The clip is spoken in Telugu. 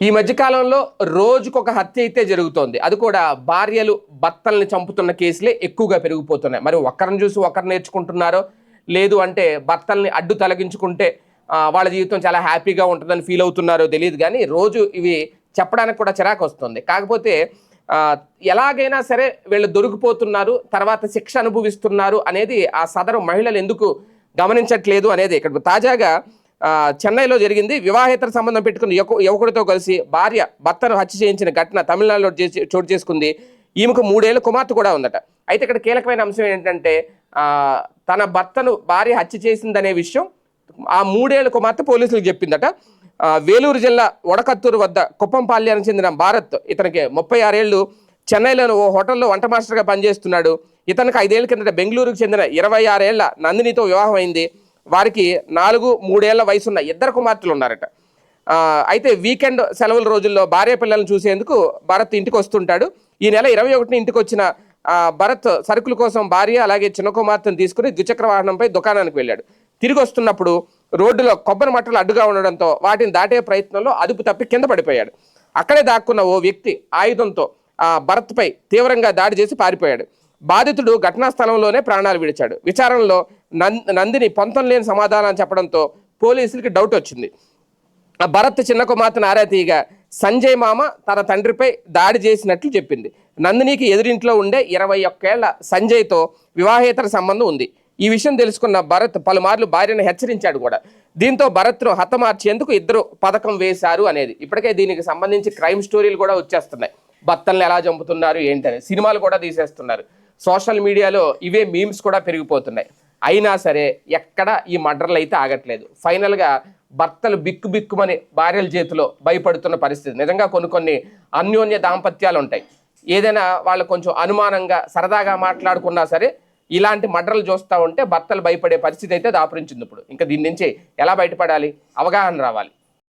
ఈ మధ్యకాలంలో రోజుకొక హత్య అయితే జరుగుతోంది. అది కూడా భార్యలు భర్తల్ని చంపుతున్న కేసులే ఎక్కువగా పెరిగిపోతున్నాయి. మరి ఒకరిని చూసి ఒకరు నేర్చుకుంటున్నారో లేదు అంటే భర్తల్ని అడ్డు తొలగించుకుంటే వాళ్ళ జీవితం చాలా హ్యాపీగా ఉంటుందని ఫీల్ అవుతున్నారో తెలియదు కానీ రోజు ఇవి చెప్పడానికి కూడా చిరాకు వస్తుంది కాకపోతే ఎలాగైనా సరే వీళ్ళు దొరికిపోతున్నారు తర్వాత శిక్ష అనుభవిస్తున్నారు అనేది ఆ సదరు మహిళలు ఎందుకు గమనించట్లేదు అనేది ఇక్కడ తాజాగా చెన్నైలో జరిగింది. వివాహేతర సంబంధం పెట్టుకుని యువకుడితో కలిసి భార్య భర్తను హత్య చేయించిన ఘటన తమిళనాడులో చోటు చేసుకుంది. ఈమెకు మూడేళ్ళ కుమార్తె కూడా ఉందట. అయితే ఇక్కడ కీలకమైన అంశం ఏంటంటే తన భర్తను భార్య హత్య చేసిందనే విషయం ఆ మూడేళ్ళ కుమార్తె పోలీసులకు చెప్పిందట. వేలూరు జిల్లా వడకత్తూరు వద్ద కుప్పంపాల్యానికి చెందిన భారత్ ఇతనికి ముప్పై ఆరేళ్ళు చెన్నైలోని ఓ హోటల్లో వంట మాస్టర్గా పనిచేస్తున్నాడు. ఇతనికి ఐదేళ్ళ కిందట బెంగళూరుకు చెందిన ఇరవై ఆరేళ్ళ నందినితో వివాహం అయింది వారికి నాలుగు మూడేళ్ళ వయసున్న ఇద్దరు కుమార్తెలు ఉన్నారట అయితే వీకెండ్ సెలవుల రోజుల్లో భార్య పిల్లల్ని చూసేందుకు భరత్ ఇంటికి వస్తుంటాడు ఈ నెల ఇరవై ఒకటిని ఇంటికి వచ్చిన భరత్ సరుకుల కోసం భార్య అలాగే చిన్న కుమార్తెను తీసుకుని ద్విచక్ర వాహనంపై దుకాణానికి వెళ్ళాడు. తిరిగి వస్తున్నప్పుడు రోడ్డులో కొబ్బరి మట్టలు అడ్డుగా ఉండడంతో వాటిని దాటే ప్రయత్నంలో అదుపు తప్పి కింద పడిపోయాడు. అక్కడే దాక్కున్న ఓ వ్యక్తి ఆయుధంతో ఆ భరత్పై తీవ్రంగా దాడి చేసి పారిపోయాడు. బాధితుడు ఘటనా స్థలంలోనే ప్రాణాలు విడిచాడు. విచారణలో నందిని పొంతం లేని సమాధానం చెప్పడంతో పోలీసులకి డౌట్ వచ్చింది. ఆ భరత్ చిన్న కుమార్తెను ఆరా తీయగా సంజయ్ మామ తన తండ్రిపై దాడి చేసినట్లు చెప్పింది. నందినికి ఎదురింట్లో ఉండే ఇరవై ఒక్కేళ్ళ సంజయ్తో వివాహేతర సంబంధం ఉంది. ఈ విషయం తెలుసుకున్న భరత్ పలుమార్లు భార్యను హెచ్చరించాడు కూడా. దీంతో భరత్ను హతమార్చేందుకు ఇద్దరు పథకం వేశారు అనేది. ఇప్పటికే దీనికి సంబంధించి క్రైమ్ స్టోరీలు కూడా వచ్చేస్తున్నాయి. భర్తల్ని ఎలా చంపుతున్నారు ఏంటని సినిమాలు కూడా తీసేస్తున్నారు. సోషల్ మీడియాలో ఇవే మీమ్స్ కూడా పెరిగిపోతున్నాయి. అయినా సరే ఎక్కడ ఈ మర్డర్లు అయితే ఆగట్లేదు. ఫైనల్గా భర్తలు బిక్కు బిక్కుమని భార్యల చేతిలో భయపడుతున్న పరిస్థితి. నిజంగా కొన్ని కొన్ని అన్యోన్య దాంపత్యాలు ఉంటాయి. ఏదైనా వాళ్ళు కొంచెం అనుమానంగా సరదాగా మాట్లాడుకున్నా సరే ఇలాంటి మడ్రలు చూస్తూ ఉంటే భర్తలు భయపడే పరిస్థితి అయితే దాపురించింది ఇప్పుడు. ఇంకా దీని నుంచి ఎలా బయటపడాలి? అవగాహన రావాలి.